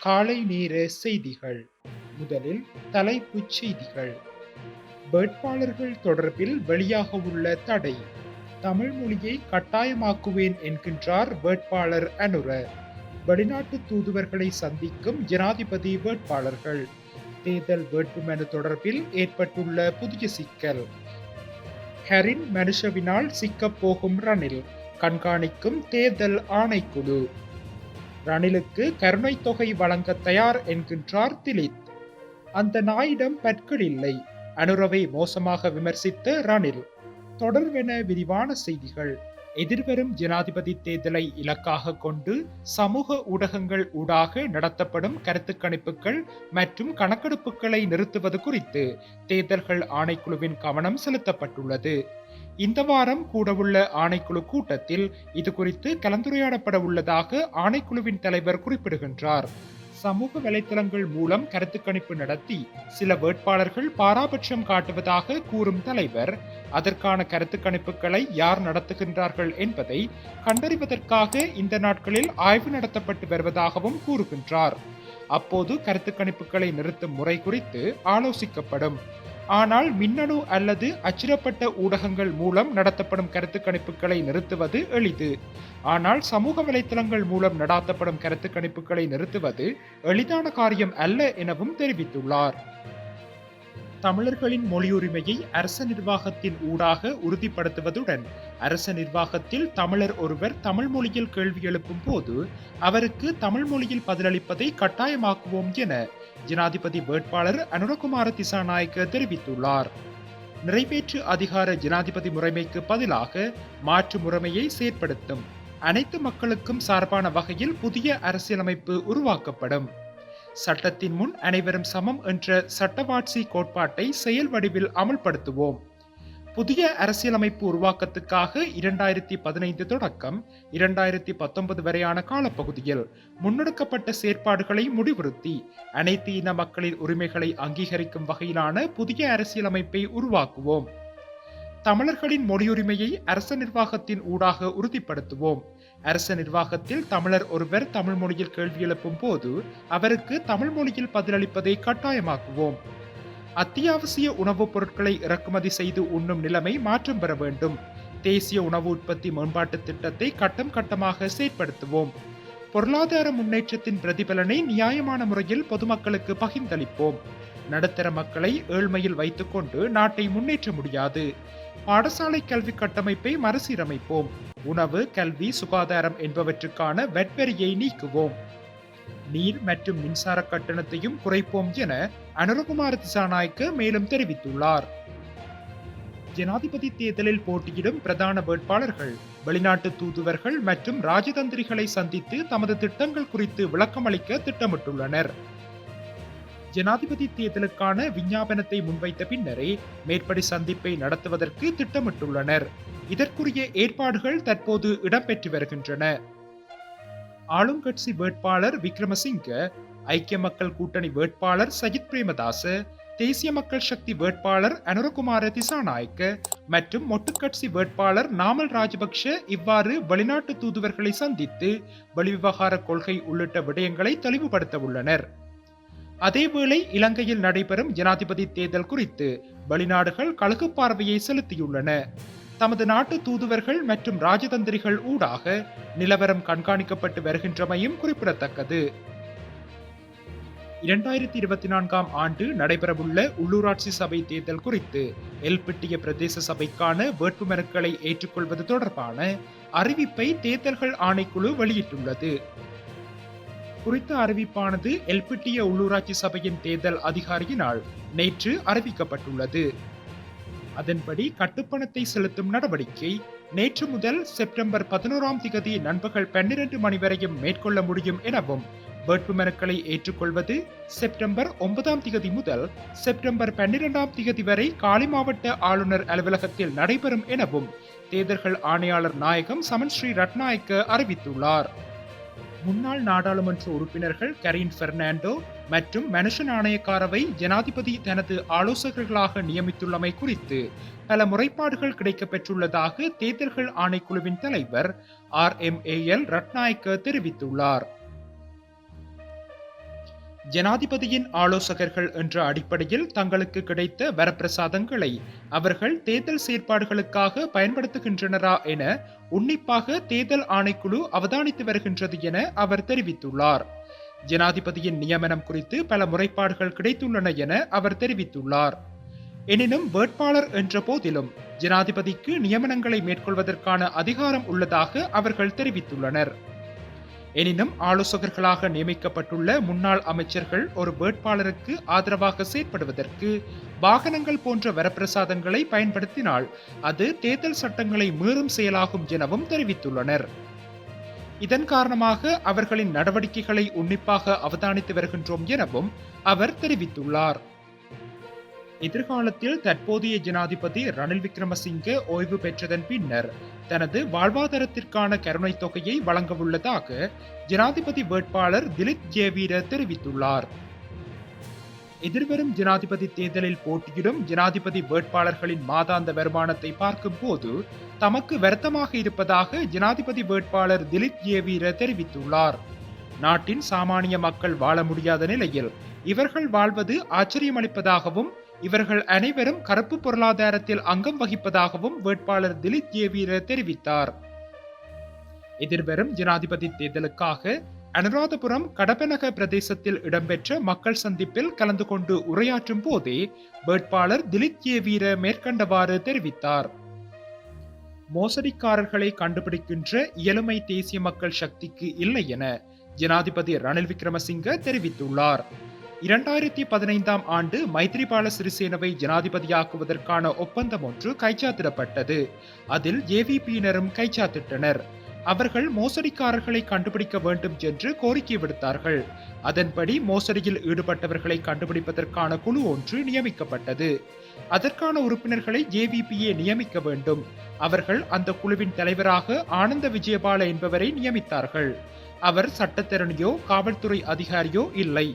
காலை நேர செய்திகள். முதலில் தலைப்புச் செய்திகள். வேட்பாளர்கள் தொடர்பில் வெளியாக உள்ள தடை. தமிழ் மொழியை கட்டாயமாக்குவேன் என்கின்றார் வேட்பாளர் அனுர. வெளிநாட்டு தூதுவர்களை சந்திக்கும் ஜனாதிபதி வேட்பாளர்கள். தேர்தல் வேட்புமனு தொடர்பில் ஏற்பட்டுள்ள புதிய சிக்கல். ஹரின் மனுஷவினால் சிக்கப் போகும் ரணில். கண்காணிக்கும் தேர்தல் ஆணைக்குழு. ரணிலுக்கு கருணை தொகை வழங்க தயார் என்கின்றார் திலித் அந்த நாயிடம் பற்கள் இல்லை. அனுரவை மோசமாக விமர்சித்த ரணில் தொடர்வென விரிவான செய்திகள். எதிர்வரும் ஜனாதிபதி தேர்தலை இலக்காக கொண்டு சமூக ஊடகங்கள் ஊடாக நடத்தப்படும் கருத்து கணிப்புகள் மற்றும் கணக்கெடுப்புகளை நிறுத்துவது குறித்து தேர்தல்கள் ஆணைக்குழுவின் கவனம் செலுத்தப்பட்டுள்ளது. இந்த வாரம் கூடவுள்ள ஆணைக்குழு கூட்டத்தில் இது குறித்து கலந்துரையாடப்பட உள்ளதாக ஆணைக்குழுவின் தலைவர் குறிப்பிடுகின்றார். சமூக வலைத்தளங்கள் மூலம் கருத்து கணிப்பு நடத்தி சில வேட்பாளர்கள் பாராபட்சம் காட்டுவதாக கூறும் தலைவர் அதற்கான கருத்து கணிப்புகளை யார் நடத்துகின்றார்கள் என்பதை கண்டறிவதற்காக இந்த நாட்களில் ஆய்வு நடத்தப்பட்டு வருவதாகவும் கூறுகின்றார். அப்போது கருத்து கணிப்புகளை நிறுத்தும் முறை குறித்து ஆலோசிக்கப்படும். ஆனால் மின்னணு அல்லது அச்சிடப்பட்ட ஊடகங்கள் மூலம் நடத்தப்படும் கருத்து கணிப்புகளை நிறுத்துவது எளிது. ஆனால் சமூக வலைத்தளங்கள் மூலம் நடாத்தப்படும் கருத்து கணிப்புகளை நிறுத்துவது எளிதான காரியம் அல்ல எனவும் தெரிவித்துள்ளார். தமிழர்களின் மொழியுரிமையை அரச நிர்வாகத்தின் ஊடாக உறுதிப்படுத்துவதுடன் அரச நிர்வாகத்தில் தமிழர் ஒருவர் தமிழ் மொழியில் கேள்வி எழுப்பும் போது அவருக்கு தமிழ் மொழியில் பதிலளிப்பதை கட்டாயமாக்குவோம் என ஜனாதிபதி வேட்பாளர் அனுரகுமார திசாநாயக்க தெரிவித்துள்ளார். நிறைவேற்று அதிகார ஜனாதிபதி முறைமைக்கு பதிலாக மாற்று முறைமையை செயற்படுத்தும். அனைத்து மக்களுக்கும் சார்பான வகையில் புதிய அரசியலமைப்பு உருவாக்கப்படும். சட்டத்தின் முன் அனைவரும் சமம் என்ற சட்டவாட்சி கோட்பாட்டை செயல் வடிவில் அமல்படுத்துவோம். புதிய அரசியலமைப்பு உருவாக்கத்துக்காக இரண்டாயிரத்தி பதினைந்து தொடக்கம் இரண்டாயிரத்தி பத்தொன்பது வரையான காலப்பகுதியில் முன்னெடுக்கப்பட்ட செயற்பாடுகளை முடிவுறுத்தி அனைத்து இன மக்களின் உரிமைகளை அங்கீகரிக்கும் வகையிலான புதிய அரசியலமைப்பை உருவாக்குவோம். தமிழர்களின் மொழியுரிமையை அரச நிர்வாகத்தின் ஊடாக உறுதிப்படுத்துவோம். அரச நிர்வாகத்தில் தமிழர் ஒருவர் தமிழ் மொழியில் கேள்வி எழுப்பும் போது அவருக்கு தமிழ் மொழியில் பதிலளிப்பதை கட்டாயமாக்குவோம். அத்தியாவசிய உணவுப் பொருட்களை இறக்குமதி செய்து உண்ணும் நிலைமை மாற்றம் பெற வேண்டும். தேசிய உணவு உற்பத்தி மேம்பாட்டு திட்டத்தை கட்டம் கட்டமாக செயற்படுத்துவோம். பொருளாதார முன்னேற்றத்தின் பிரதிபலனை நியாயமான முறையில் பொதுமக்களுக்கு பகிர்ந்தளிப்போம். நடுத்தர மக்களை ஏழ்மையில் வைத்துக்கொண்டு நாட்டை முன்னேற்ற முடியாது. பாடசாலை கல்வி கட்டமைப்பை மறுசீரமைப்போம். உணவு கல்வி சுகாதாரம் என்பவற்றுக்கான வெட்வரியை நீக்குவோம். நீர் மற்றும் மின்சார கட்டணத்தையும் குறைப்போம் என அனுரகுமார் திசாநாயக்க மேலும் தெரிவித்துள்ளார். ஜனாதிபதி தேர்தலில் போட்டியிடும் பிரதான வேட்பாளர்கள் வெளிநாட்டு தூதுவர்கள் மற்றும் ராஜதந்திரிகளை சந்தித்து தமது திட்டங்கள் குறித்து விளக்கமளிக்க திட்டமிட்டுள்ளனர். ஜனாதிபதி தேர்தலுக்கான விஞ்ஞாபனத்தை முன்வைத்த பின்னரே மேற்படி சந்திப்பை நடத்துவதற்கு திட்டமிட்டுள்ளனர். இதற்குரிய ஏற்பாடுகள் தற்போது இடம்பெற்று வருகின்றன. ஆளும் கட்சி வேட்பாளர் விக்ரமசிங்க ஐக்கிய மக்கள் கூட்டணி வேட்பாளர் சஜித் பிரேமதாச தேசிய மக்கள் சக்தி வேட்பாளர் அனுரகுமார திசாநாயக்க மற்றும் மொட்டுக்கட்சி வேட்பாளர் நாமல் ராஜபக்ஷ இவ்வாறு வெளிநாட்டு தூதுவர்களை சந்தித்து வெளிவிவகார கொள்கை உள்ளிட்ட விடயங்களை தெளிவுபடுத்த உள்ளனர். அதேவேளை இலங்கையில் நடைபெறும் ஜனாதிபதி தேர்தல் குறித்து வெளிநாடுகள் கழுகு பார்வையை செலுத்தியுள்ளன. தமது நாட்டு தூதுவர்கள் மற்றும் ராஜதந்திரிகள் ஊடாக நிலவரம் கண்காணிக்கப்பட்டு வருகின்றமையும் குறிப்பிடத்தக்கது. இரண்டாயிரத்தி இருபத்தி நான்காம் ஆண்டு நடைபெறவுள்ள உள்ளூராட்சி சபை தேர்தல் குறித்து எல்பிட்டிய பிரதேச சபைக்கான வேட்புமனுக்களை ஏற்றுக்கொள்வது தொடர்பான அறிவிப்பை தேர்தல்கள் ஆணைக்குழு வெளியிட்டுள்ளது. குறித்த அறிவிப்பானது எல்பிட்டிய உள்ளூராட்சி சபையின் தேர்தல் அதிகாரியினால் நேற்று அறிவிக்கப்பட்டுள்ளது. அதன்படி கட்டுப்பணத்தை செலுத்தும் நடவடிக்கை நேற்று முதல் செப்டம்பர் பதினோராம் திகதி நண்பகல் பன்னிரண்டு மணி வரையும் மேற்கொள்ள முடியும் எனவும் வேட்புமனுக்களை ஏற்றுக்கொள்வது செப்டம்பர் ஒன்பதாம் திகதி முதல் செப்டம்பர் பன்னிரெண்டாம் திகதி வரை காலி மாவட்ட ஆளுநர் அலுவலகத்தில் நடைபெறும் எனவும் தேர்தல்கள் ஆணையாளர் நாயகம் சமன் ஸ்ரீ ரட்நாயக்க அறிவித்துள்ளார். முன்னாள் நாடாளுமன்ற உறுப்பினர்கள் கரீன் பெர்னாண்டோ மற்றும் மனுஷ நாணயக்காரவை ஜனாதிபதி தனது ஆலோசகர்களாக நியமித்துள்ளமை குறித்து பல முறைப்பாடுகள் கிடைக்கப்பெற்றுள்ளதாக தேர்தல்கள் ஆணைக்குழுவின் தலைவர் R M A L Ratnayake தெரிவித்துள்ளார். ஜனாதிபதியின் ஆலோசகர்கள் என்ற அடிப்படையில் தங்களுக்கு கிடைத்த வரப்பிரசாதங்களை அவர்கள் தேர்தல் செயற்பாடுகளுக்காக பயன்படுத்துகின்றனரா என உன்னிப்பாக தேர்தல் ஆணைக்குழு அவதானித்து வருகின்றது என அவர் தெரிவித்துள்ளார். ஜனாதிபதியின் நியமனம் குறித்து பல முறைப்பாடுகள் கிடைத்துள்ளன என அவர் தெரிவித்துள்ளார். எனினும் வேட்பாளர் என்ற போதிலும் ஜனாதிபதிக்கு நியமனங்களை மேற்கொள்வதற்கான அதிகாரம் உள்ளதாக அவர்கள் தெரிவித்துள்ளனர். எனினும் ஆலோசகர்களாக நியமிக்கப்பட்டுள்ள முன்னாள் அமைச்சர்கள் ஒரு வேட்பாளருக்கு ஆதரவாக செயற்படுவதற்கு வாகனங்கள் போன்ற வரப்பிரசாதங்களை பயன்படுத்தினால் அது தேர்தல் சட்டங்களை மீறும் செயலாகும் எனவும் தெரிவித்துள்ளனர். இதன் காரணமாக அவர்களின் நடவடிக்கைகளை உன்னிப்பாக அவதானித்து வருகின்றோம் எனவும் அவர் தெரிவித்துள்ளார். எதிர்காலத்தில் தற்போதைய ஜனாதிபதி ரணில் விக்ரமசிங்கே ஓய்வு பெற்றதன் பின்னர் தனது வாழ்வாதாரத்திற்கான கருணைத் தொகையை வழங்கவுள்ளதாக ஜனாதிபதி வேட்பாளர் திலித் ஜேவீர தெரிவித்துள்ளார். எதிர்வரும் ஜனாதிபதி தேர்தலில் போட்டியிடும் ஜனாதிபதி வேட்பாளர்களின் மாதாந்த வருமானத்தை பார்க்கும்போது தமக்கு வருத்தமாக இருப்பதாக ஜனாதிபதி வேட்பாளர் திலித் ஜேவீர தெரிவித்துள்ளார். நாட்டின் சாமானிய மக்கள் வாழ முடியாத நிலையில் இவர்கள் வாழ்வது ஆச்சரியமளிப்பதாகவும் இவர்கள் அனைவரும் கருப்பு பொருளாதாரத்தில் அங்கம் வகிப்பதாகவும் வேட்பாளர் திலித் ஜேவீர தெரிவித்தார். எதிர்வரும் ஜனாதிபதி தேர்தலுக்காக அனுராதபுரம் கடப்பனக பிரதேசத்தில் இடம்பெற்ற மக்கள் சந்திப்பில் கலந்து கொண்டு உரையாற்றும் போதே வேட்பாளர் திலித் ஜேவீர மேற்கண்டவாறு தெரிவித்தார். மோசடிக்காரர்களை கண்டுபிடிக்கின்ற இயலுமை தேசிய மக்கள் சக்திக்கு இல்லை என ஜனாதிபதி ரணில் விக்ரமசிங்க தெரிவித்துள்ளார். இரண்டாயிரத்தி பதினைந்தாம் ஆண்டு மைத்ரிபால சிறிசேனவை ஜனாதிபதியாக்குவதற்கான ஒப்பந்தம் ஒன்று கைச்சாத்திடப்பட்டது. அதில் ஏவிபியினரும் கைச்சாத்திட்டனர். அவர்கள் மோசடிக்காரர்களை கண்டுபிடிக்க வேண்டும் என்று கோரிக்கை விடுத்தார்கள். அதன்படி மோசடியில் ஈடுபட்டவர்களை கண்டுபிடிப்பதற்கான குழு ஒன்று நியமிக்கப்பட்டது. அதற்கான உறுப்பினர்களை ஜேவிபிஏ நியமிக்க வேண்டும். அவர்கள் அந்த குழுவின் தலைவராக ஆனந்த விஜயபால என்பவரை நியமித்தார்கள். அவர் சட்டத்திறனியோ காவல்துறை அதிகாரியோ இல்லை.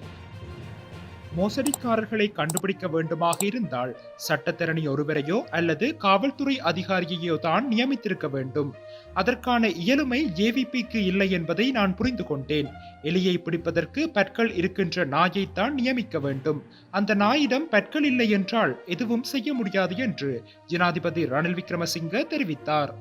மோசடிக்காரர்களை கண்டுபிடிக்க வேண்டுமாக இருந்தால் சட்டத்திறனி ஒருவரையோ அல்லது காவல்துறை அதிகாரியையோ தான் நியமித்திருக்க வேண்டும். அதற்கான இயலுமை ஏவிபிக்கு இல்லை என்பதை நான் புரிந்து கொண்டேன். எலியை பிடிப்பதற்கு பற்கள் இருக்கின்ற நாயைத்தான் நியமிக்க வேண்டும். அந்த நாயிடம் பற்கள் இல்லை என்றால் எதுவும் செய்ய முடியாது என்று ஜனாதிபதி ரணில் விக்ரமசிங்க தெரிவித்தார்.